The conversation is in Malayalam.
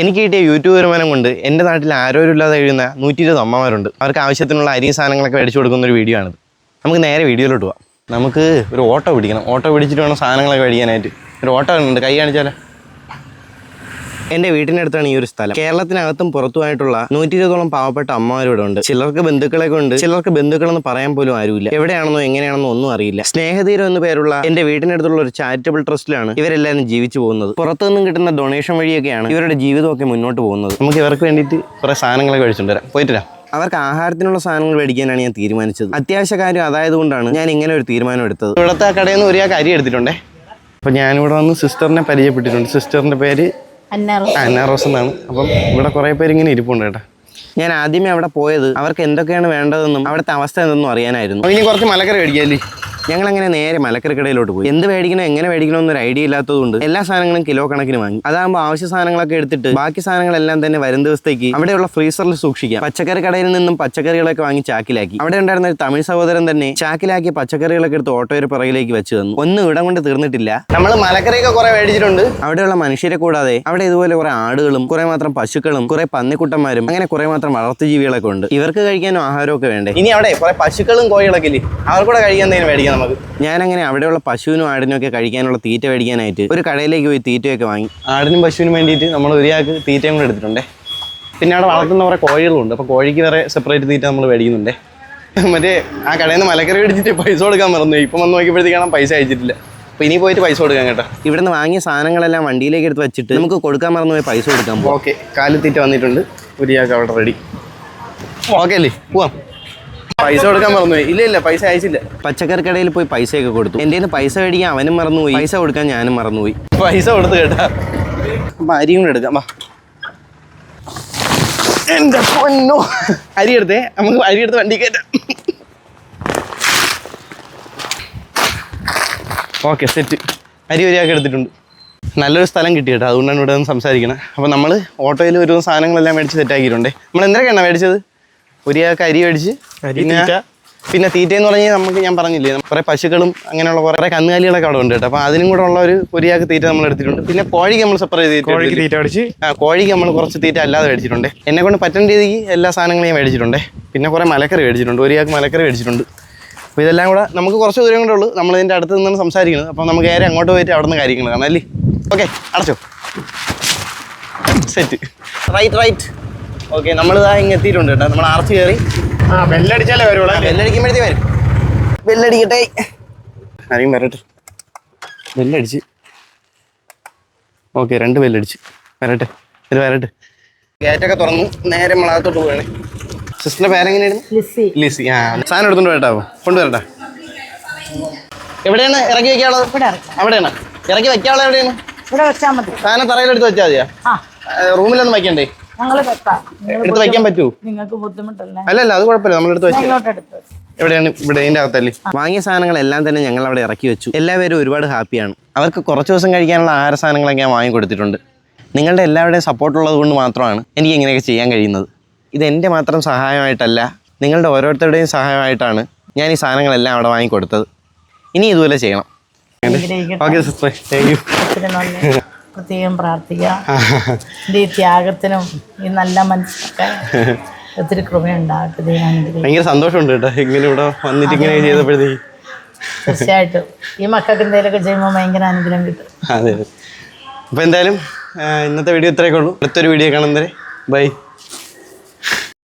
എനിക്ക് കിട്ടിയ യൂട്യൂബ് വരുമാനം കൊണ്ട് എന്റെ നാട്ടിൽ ആരോരുമില്ലാതെ കഴിയുന്ന നൂറ്റി ഇരുപത് അമ്മമാരുണ്ട്. അവർക്ക് ആവശ്യത്തിനുള്ള അരി സാധനങ്ങളൊക്കെ മേടിച്ചു കൊടുക്കുന്ന ഒരു വീഡിയോ ആണിത്. നമുക്ക് നേരെ വീഡിയോയിലോട്ട് പോവാം. നമുക്ക് ഒരു ഓട്ടോ പിടിക്കണം. ഓട്ടോ പിടിച്ചിട്ട് വേണം സാധനങ്ങളൊക്കെ മേടിക്കാനായിട്ട്. ഒരു ഓട്ടോ ഉണ്ട് കൈ കാണിച്ചാലോ? എന്റെ വീട്ടിനടുത്താണ് ഈ ഒരു സ്ഥലം. കേരളത്തിനകത്തും പുറത്തുമായിട്ടുള്ള നൂറ്റി ഇരുപതോളം പാവപ്പെട്ട അമ്മമാരോട് ഉണ്ട്. ചിലർക്ക് ബന്ധുക്കളെ കൊണ്ട് ചിലർക്ക് ബന്ധുക്കളെന്ന് പറയാൻ പോലും ആരുമില്ല. എവിടെയാണെന്നോ എങ്ങനെയാണെന്നോ ഒന്നും അറിയില്ല. സ്നേഹതീരം എന്ന് പേരുള്ള എന്റെ വീട്ടിനടുത്തുള്ള ഒരു ചാരിറ്റബിൾ ട്രസ്റ്റിലാണ് ഇവരെല്ലാവരും ജീവിച്ചു പോകുന്നത്. പുറത്തുനിന്നും കിട്ടുന്ന ഡൊണേഷൻ വഴിയൊക്കെയാണ് ഇവരുടെ ജീവിതമൊക്കെ മുന്നോട്ട് പോകുന്നത്. നമുക്ക് ഇവർക്ക് വേണ്ടിയിട്ട് കുറേ സാധനങ്ങളൊക്കെ കഴിച്ചിട്ടുണ്ട് വരാം. പോയിട്ട് വരാം. അവർക്ക് ആഹാരത്തിനുള്ള സാധനങ്ങൾ മേടിക്കാനാണ് ഞാൻ തീരുമാനിച്ചത്. അത്യാവശ്യ കാര്യം അതായത് കൊണ്ടാണ് ഞാൻ ഇങ്ങനെ ഒരു തീരുമാനം എടുത്തത്. ഇവിടുത്തെ കടയിൽ നിന്ന് ഒരു അരി എടുത്തിട്ടുണ്ടേ. അപ്പോൾ ഞാനിവിടെ വന്ന് സിസ്റ്ററിനെ പരിചയപ്പെട്ടിട്ടുണ്ട്. സിസ്റ്ററിന്റെ പേര് അന്ന റോസ്. എന്നാണ്. അപ്പം ഇവിടെ കുറേ പേര് ഇങ്ങനെ ഇരിപ്പുണ്ട് കേട്ടോ. ഞാൻ ആദ്യമേ അവിടെ പോയത് അവർക്ക് എന്തൊക്കെയാണ് വേണ്ടതെന്നും അവിടുത്തെ അവസ്ഥ എന്തെന്നും അറിയാനായിരുന്നു. ഇനി കുറച്ച് മലക്കറി മേടിക്കാല്ലേ ഞങ്ങൾ അങ്ങനെ നേരെ മലക്കരക്കടയിലോട്ട് പോയി. എന്ത് മേടിക്കണം എങ്ങനെ മേടിക്കണം എന്നൊരു ഐഡിയ ഇല്ലാത്തതുകൊണ്ട് എല്ലാ സാധനങ്ങളും കിലോ കണക്കിന് വാങ്ങി. അതാകുമ്പോൾ ആവശ്യ സാധനങ്ങളൊക്കെ എടുത്തിട്ട് ബാക്കി സാധനങ്ങളെല്ലാം തന്നെ വരും ദിവസത്തേക്ക് അവിടെയുള്ള ഫ്രീസറിൽ സൂക്ഷിക്കാം. പച്ചക്കറി കടയിൽ നിന്നും പച്ചക്കറികളൊക്കെ വാങ്ങി ചാക്കിലാക്കി. അവിടെ ഉണ്ടായിരുന്ന ഒരു തമിഴ് സഹോദരൻ തന്നെ ചാക്കിലാക്കിയ പച്ചക്കറികളൊക്കെ എടുത്ത് ഓട്ടോയുടെ പുറകിലേക്ക് വെച്ച് തന്നു. ഒന്നും ഇടം കൊണ്ട് തീർന്നിട്ടില്ല. നമ്മൾ മലക്കറിയൊക്കെ കുറെ മേടിച്ചിട്ടുണ്ട്. അവിടെയുള്ള മനുഷ്യരെ കൂടാതെ അവിടെ ഇതുപോലെ കുറെ ആടുകളും കുറെ മാത്രം പശുക്കളും കുറെ പന്നിക്കുട്ടന്മാരും അങ്ങനെ കുറെ മാത്രം വളർത്തു ജീവികളൊക്കെ ഉണ്ട്. ഇവർക്ക് കഴിക്കാനും ആഹാരമൊക്കെ വേണ്ടേ? ഇനി അവിടെ കുറെ പശുക്കളും കോഴികളൊക്കെ ഇല്ലേ? അവർക്കൂടെ കഴിക്കാൻ എന്തെങ്കിലും മേടിക്കാം നമുക്ക് ഞാൻ അങ്ങനെ അവിടെയുള്ള പശുവിനും ആടിനും ഒക്കെ കഴിക്കാനുള്ള തീറ്റ മേടിക്കാനായിട്ട് ഒരു കടയിലേക്ക് പോയി തീറ്റയൊക്കെ വാങ്ങി. ആടിനും പശുവിനും വേണ്ടിയിട്ട് നമ്മൾ ഒരാൾക്ക് തീറ്റയും കൂടെ എടുത്തിട്ടുണ്ട്. പിന്നെ അവിടെ വളർത്തുന്ന കുറേ കോഴികളുണ്ട്. അപ്പോൾ കോഴിക്ക് വേറെ സെപ്പറേറ്റ് തീറ്റ നമ്മൾ മേടിക്കുന്നുണ്ടേ. മറ്റേ ആ കടയിൽ നിന്ന് മലക്കറി മേടിച്ചിട്ട് പൈസ കൊടുക്കാൻ മറന്നു. ഇപ്പം വന്ന് നോക്കിയപ്പോഴത്തേക്കാണ് പൈസ അയച്ചിട്ടില്ല. അപ്പോൾ ഇനി പോയിട്ട് പൈസ കൊടുക്കാം കേട്ടോ. ഇവിടുന്ന് വാങ്ങിയ സാധനങ്ങളെല്ലാം വണ്ടിയിലേക്ക് എടുത്ത് വെച്ചിട്ട് നമുക്ക് കൊടുക്കാൻ മറന്നു പോയി പൈസ കൊടുക്കാം ഓക്കെ കാലിത്തീറ്റ വന്നിട്ടുണ്ട്. ഒരിയാൾക്ക് അവിടെ റെഡി ഓക്കെ അല്ലേ? പോവാം. പൈസ കൊടുക്കാൻ മറന്നുപോയി. ഇല്ല ഇല്ല പൈസ അയച്ചില്ല. പച്ചക്കറി കടയിൽ പോയി പൈസയൊക്കെ കൊടുത്തു. എന്റെ കയ്യിൽ പൈസ മേടിക്കാൻ അവനും മറന്നുപോയി. പൈസ കൊടുക്കാൻ ഞാനും മറന്നുപോയി. പൈസ കൊടുത്തു കേട്ടാ. അപ്പൊ അരിയും കൂടെ എടുക്കാം വാ. എന്റെ പൊന്നോ. അരി എടുത്തേ. നമുക്ക് അരി എടുത്ത് വണ്ടി കയറ്റാം. Okay set. അരി ഒരാൾക്ക് എടുത്തിട്ടുണ്ട്. നല്ലൊരു സ്ഥലം കിട്ടി കേട്ടോ. അതുകൊണ്ടാണ് ഇവിടെ നിന്ന് സംസാരിക്കുന്നത് അപ്പോൾ നമ്മൾ ഓട്ടോയിൽ ഒരു സാധനങ്ങളെല്ലാം മേടിച്ച് സെറ്റാക്കിയിട്ടുണ്ട്. നമ്മൾ എന്തൊക്കെയാണ് മേടിച്ചത്? ഒരാൾക്ക് അരി മേടിച്ച്. പിന്നെ പിന്നെ തീറ്റ എന്ന് പറഞ്ഞാൽ നമുക്ക് ഞാൻ പറഞ്ഞില്ലേ കുറേ പശുക്കളും അങ്ങനെയുള്ള കുറേ കന്നുകാലികളൊക്കെ അവിടെ ഉണ്ട് കേട്ടോ. അപ്പോൾ അതിനും കൂടെ ഉള്ള ഒരു ഒരാൾക്ക് തീറ്റ നമ്മൾ എടുത്തിട്ടുണ്ട്. പിന്നെ കോഴിക്ക് നമ്മൾ സെപ്പറേറ്റ് കോഴിക്ക് തീറ്റ അടിച്ച്. ആ കോഴിക്ക് നമ്മൾ കുറച്ച് തീറ്റ അല്ലാതെ മേടിച്ചിട്ടുണ്ട്. എന്നെ കൊണ്ട് പറ്റുന്ന രീതിക്ക് എല്ലാ സാധനങ്ങളും ഞാൻ മേടിച്ചിട്ടുണ്ട്. പിന്നെ കുറേ മലക്കറി മേടിച്ചിട്ടുണ്ട്. ഒരാൾക്ക് മലക്കറി മേടിച്ചിട്ടുണ്ട്. അപ്പോൾ ഇതെല്ലാം കൂടെ നമുക്ക് കുറച്ച് ദൂരം കൂടെ ഉള്ളൂ. നമ്മൾ ഇതിന്റെ അടുത്ത് നിന്നാണ് സംസാരിക്കുന്നത്. അപ്പോൾ നമുക്ക് നേരെ അങ്ങോട്ട് പോയിട്ട് അവിടെ നിന്ന് കാര്യങ്ങൾ കാണാം. അല്ലേ? ഓക്കെ അടച്ചോ. സെറ്റ് റൈറ്റ് റൈറ്റ് ഓക്കെ നമ്മൾ ഇതാ ഇങ്ങ് എത്തിയിട്ടുണ്ട് കേട്ടോ. നമ്മൾ ആർച്ച് കയറി ആ ബെല്ലടിച്ചാലേ വരുള്ളൂ? ബെല്ലടിക്കുമ്പോഴത്തേ വരും. ബെല്ലടിക്കട്ടെ. ആരെയും വരട്ടെ. ബെല്ലടിച്ച്. ഓക്കെ രണ്ട് ബെല്ലടിച്ച്. വരട്ടെ. ഇത് വരട്ടെ. ഗേറ്റൊക്കെ തുറന്നു. നേരെ നമ്മളകത്തോട്ട് പോവാണ്. സിസ്റ്ററിന്റെ പേരെങ്ങനെയായിരുന്നു? ലിസി. ലിസി. ആ സാധനം എടുത്തോണ്ട് വരട്ടാവോ കൊണ്ടുവരട്ടെ എവിടെയാണ് ഇറക്കി വെക്കാനുള്ളത് ഇവിടെ അവിടെയാണ്. ഇറക്കി വെക്കാനുള്ളത് എവിടെയാണ്? ഇവിടെ വെച്ചാൽ മതി. സാധനം തറയിലെടുത്ത് വെച്ചാൽ മതിയാ? റൂമിലൊന്നും വെക്കണ്ടേ? ഞങ്ങൾ വെക്കാം. എടുത്ത് വെക്കാൻ പറ്റൂ? നിങ്ങൾക്ക് ബുദ്ധിമുട്ടല്ലേ? അല്ലല്ല അത് കുഴപ്പമില്ല. ഇങ്ങോട്ട് എടുത്ത് വെച്ച്. എവിടെയാണ്? ഇവിടെ ഇതിന്റെ അകത്തല്ലേ? വാങ്ങിയ സാധനങ്ങളെല്ലാം തന്നെ ഞങ്ങൾ അവിടെ ഇറക്കി വെച്ചു. എല്ലാവരും ഒരുപാട് ഹാപ്പിയാണ്. അവർക്ക് കുറച്ച് ദിവസം കഴിക്കാനുള്ള ആഹാര സാധനങ്ങളൊക്കെ ഞാൻ വാങ്ങിക്കൊടുത്തിട്ടുണ്ട് നിങ്ങളുടെ എല്ലാവരുടെയും സപ്പോർട്ട് ഉള്ളത് കൊണ്ട് മാത്രമാണ് എനിക്ക് ഇങ്ങനെയൊക്കെ ചെയ്യാൻ കഴിയുന്നത്. ഇത് എന്റെ മാത്രം സഹായമായിട്ടല്ല നിങ്ങളുടെ ഓരോരുത്തരുടെയും സഹായമായിട്ടാണ് ഞാൻ ഈ സാധനങ്ങളെല്ലാം അവിടെ വാങ്ങിക്കൊടുത്തത് ഇനി ഇതുപോലെ ചെയ്യണം. ഓക്കെ സിസ്റ്റർ താങ്ക് യു പ്രത്യേകം പ്രാർത്ഥിക്കാം ഈ ത്യാഗത്തിനും ഈ നല്ല മനസ്സൊക്കെ ഒത്തിരി കൃപയുണ്ടാകട്ടെ ഭയങ്കര സന്തോഷമുണ്ട് കേട്ടോ. ഇങ്ങനെ ഇവിടെ വന്നിട്ട് ഇങ്ങനെ ചെയ്തപ്പോഴത്തേക്ക്. തീർച്ചയായിട്ടും. ഈ മക്കൾക്ക് എന്തെങ്കിലുമൊക്കെ ചെയ്യുമ്പോൾ ഭയങ്കര അനുഗ്രഹം കിട്ടും. അതെ. അപ്പോൾ എന്തായാലും ഇന്നത്തെ വീഡിയോ ഇത്രയൊക്കെ ഉള്ളൂ. അടുത്തൊരു വീഡിയോ കാണുന്നവരെ ബൈ